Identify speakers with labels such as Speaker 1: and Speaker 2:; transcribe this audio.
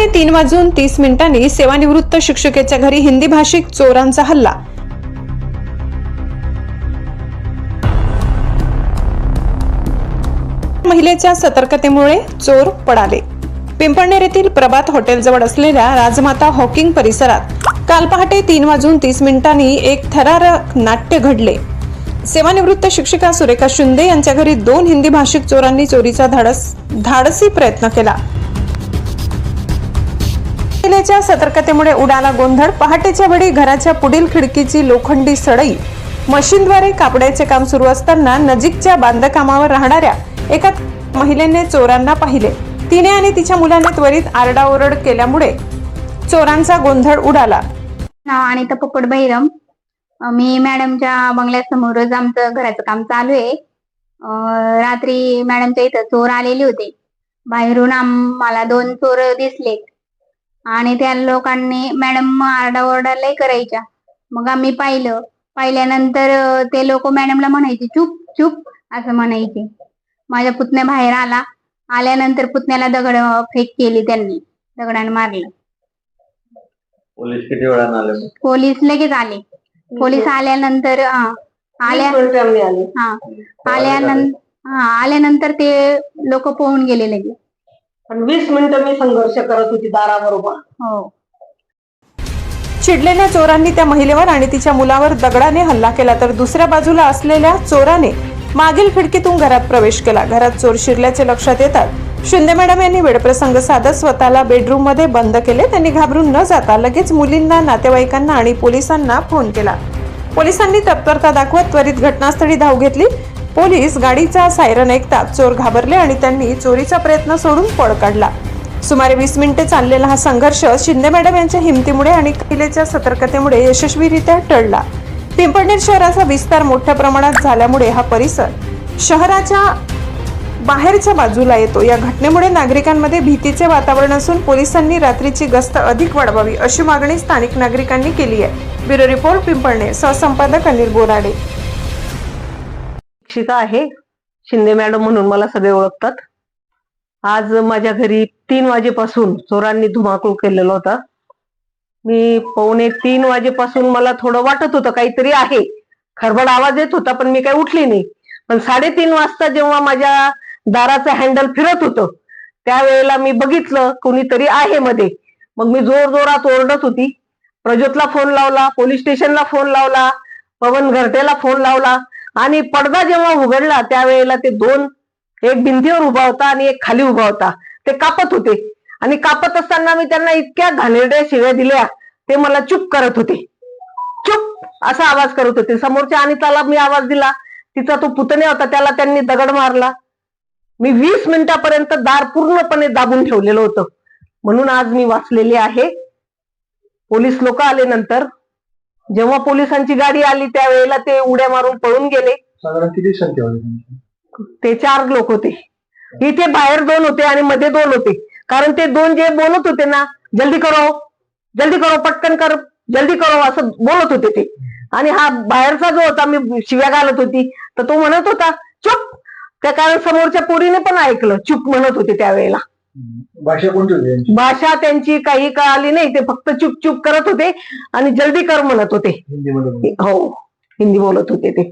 Speaker 1: पहाटे तीन वाजून तीस मिनिटांनी सेवानिवृत्त शिक्षकेच्या घरी हिंदी भाषिक चोरांचा हल्ला. महिलेच्या सतर्कतेमुळे चोर पडाले. पिंपळनेर येथील प्रभात हॉटेलजवळ असलेल्या राजमाता हॉकिंग परिसरात काल पहाटे तीन वाजून तीस मिनिटांनी एक थरारक नाट्य घडले. सेवानिवृत्त शिक्षिका सुरेखा शिंदे यांच्या घरी दोन हिंदी भाषिक चोरांनी चोरीचा धाडस धाडसी प्रयत्न केला. महिलेच्या सतर्कतेमुळे उडाला गोंधळ पहाटेच्या वेळी घराच्या पुढील खिडकीची लोखंडी सळई मशीनद्वारे कापडाचे काम सुरू असताना नजीकच्या बांधकामावर राहणाऱ्या एका महिलेने चोरांना पाहिले. तिने आणि तिच्या मुलाने त्वरित आरडाओरड केल्यामुळे चोरांचा गोंधळ उडाला.
Speaker 2: नाव आणि पोपट बहिरम. मी मॅडमच्या बंगल्यासमोरच आमचं घराचं काम चालू आहे. रात्री मॅडमच्या इथं चोर आलेले होते. बाहेरून आम्हाला दोन चोर दिसले आणि त्या लोकांनी मॅडम आरडाओरडा लय करायच्या. मग आम्ही पाहिलं. पाहिल्यानंतर ते लोक मॅडमला म्हणायचे चुप चुप असं म्हणायचे. माझ्या पुतण्या बाहेर आला. आल्यानंतर पुतण्याला दगड फेक केली त्यांनी. दगडाने मारलं.
Speaker 3: पोलीस किती वेळानं आले? मग?
Speaker 2: पोलीस लगेच आले. पोलीस आल्यानंतर हा आल्या हा. आल्यानंतर हा आल्यानंतर ते लोक पोहून गेले लगेच.
Speaker 4: पण वीस मिनिटं मी संघर्ष करत होती दाराबरोबर.
Speaker 2: हो.
Speaker 1: चिडलेल्या चोरांनी त्या महिलेवर आणि तिच्या मुलावर दगडाने हल्ला केला तर दुसऱ्या बाजूला असलेल्या चोराने मागील खिडकीतून घरात प्रवेश केला. घरात चोर शिरल्याचे लक्षात येतात. शिंदे मॅडम यांनी वेडप्रसंग साधत स्वतःला बेडरूममध्ये बंद केले. त्यांनी घाबरून न जाता लगेच मुलींना नातेवाईकांना आणि पोलिसांना फोन केला. पोलिसांनी तत्परता दाखवत त्वरित घटनास्थळी धाव घेतली. पोलीस गाडीचा सायरन ऐकताच चोर घाबरले आणि त्यांनी चोरीचा प्रयत्न सोडून पळ काढला. सुमारे वीस मिनिटे चाललेला हा संघर्ष शिंदे मॅडम यांच्या हिमतीमुळे आणि महिलेच्या सतर्कतेमुळे यशस्वीरित्या टळला. पिंपळनेर शहराचा विस्तार मोठ्या प्रमाणात झाल्यामुळे हा परिसर शहराच्या बाहेरच्या बाजूला येतो. या घटनेमुळे नागरिकांमध्ये भीतीचे वातावरण असून पोलिसांनी रात्रीची गस्त अधिक वाढवावी अशी मागणी स्थानिक नागरिकांनी केली आहे. ब्युरो रिपोर्ट पिंपळणे सहसंपादक अनिल बोराडे.
Speaker 4: शिक्षिका आहे. शिंदे मॅडम म्हणून मला सगळे ओळखतात. आज माझ्या घरी तीन वाजेपासून चोरांनी धुमाकूळ केलेला होता. मी पावणे तीन वाजेपासून मला थोडं वाटत होतं काहीतरी आहे. खरबड आवाज येत होता पण मी काही उठली नाही. पण साडेतीन वाजता जेव्हा माझ्या दाराचं हँडल फिरत होतं त्यावेळेला मी बघितलं कोणीतरी आहे मध्ये. मग मी जोर जोरात ओरडत होती. प्रज्योतला फोन लावला पोलीस स्टेशनला फोन लावला पवन घरटेला फोन लावला आणि पडदा जेव्हा उघडला त्यावेळेला ते दोन एक भिंतीवर उभा होता आणि एक खाली उभा होता. ते कापत होते. आणि कापत असताना मी त्यांना इतक्या घाणेरड्या शिव्या दिल्या ते मला चुप करत होते. चुप असा आवाज करत होते. समोरच्या अनिताला मी आवाज दिला. तिचा तो पुतण्या होता त्याला त्यांनी दगड मारला. मी वीस मिनिटापर्यंत दार पूर्णपणे दाबून ठेवलेलं होतं. म्हणून आज मी वाचलेले आहे. पोलीस लोक आले नंतर. जेव्हा पोलिसांची गाडी आली त्यावेळेला ते उड्या मारून पळून गेले.
Speaker 3: साधारण किती संख्या होती तुमची?
Speaker 4: ते चार लोक होते. इथे बाहेर दोन होते आणि मध्ये दोन होते. कारण ते दोन जे बोलत होते ना जल्दी करो जल्दी करो पटकन कर जल्दी करो असं बोलत होते ते. आणि हा बाहेरचा जो होता मी शिव्या घालत होती तर तो म्हणत होता चुप. त्या कारण समोरच्या पोरीने पण ऐकलं चुप म्हणत होते त्यावेळेला.
Speaker 3: भाषा कोणती होती
Speaker 4: भाषा त्यांची काही कळाली नाही ते फक्त चुप चुप करत होते आणि जल्दी कर म्हणत होते.
Speaker 3: हिंदीमध्ये
Speaker 4: हो हिंदी बोलत होते ते.